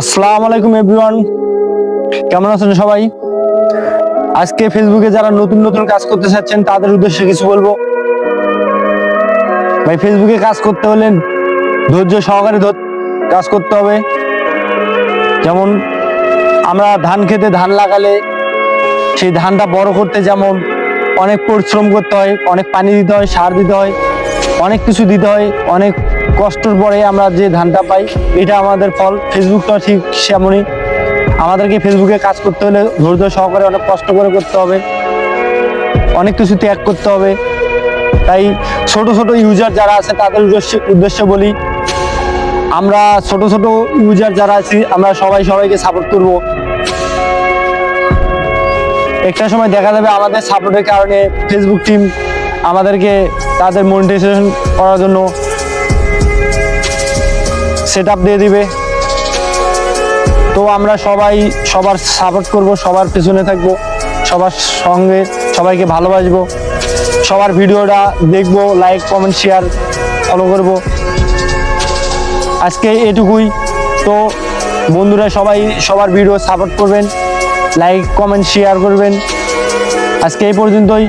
আসসালামু আলাইকুম এভরিওয়ান কেমন আছেন সবাই? আজকে ফেসবুকে যারা নতুন নতুন কাজ করতে চাচ্ছেন, তাদের উদ্দেশ্যে কিছু বলব। ভাই ফেসবুকে কাজ করতে হলে ধৈর্য সহকারে কাজ করতে হবে। যেমন আমরা ধান খেতে ধান লাগালে সেই ধানটা বড় করতে যেমন অনেক পরিশ্রম করতে হয়, অনেক পানি দিতে হয়, সার দিতে হয়, অনেক কিছু দিতে হয়, অনেক কষ্টর পরে আমরা যে ধানটা পাই, এটা আমাদের ফল। ফেসবুকটা ঠিক সেমনই। আমাদেরকে ফেসবুকে কাজ করতে হলে ধৈর্য সহকারে অনেক কষ্ট করে করতে হবে। অনেক কিছু ত্যাগ করতে হবে। তাই ছোট ছোট ইউজার যারা আছে, তাদের উদ্দেশ্যে উদ্দেশ্য বলি, আমরা ছোট ছোট ইউজার যারা আছি, আমরা সবাই সবাইকে সাপোর্ট করব। একটা সময় দেখা যাবে আমাদের সাপোর্টের কারণে ফেসবুক টিম আমাদেরকে তাদের মনিটাইজেশন করার জন্য সেট আপ দিয়ে দিবে। তো আমরা সবাই সবার সাপোর্ট করব, সবার পেছনে থাকব, সবার সঙ্গে সবাইকে ভালোবাসবো, সবার ভিডিওটা দেখব লাইক কমেন্ট শেয়ার ফলো করব। আজকে এটুকুই। তো বন্ধুরা সবাই সবার ভিডিও সাপোর্ট করবেন লাইক কমেন্ট শেয়ার করবেন। আজকে এই পর্যন্তই।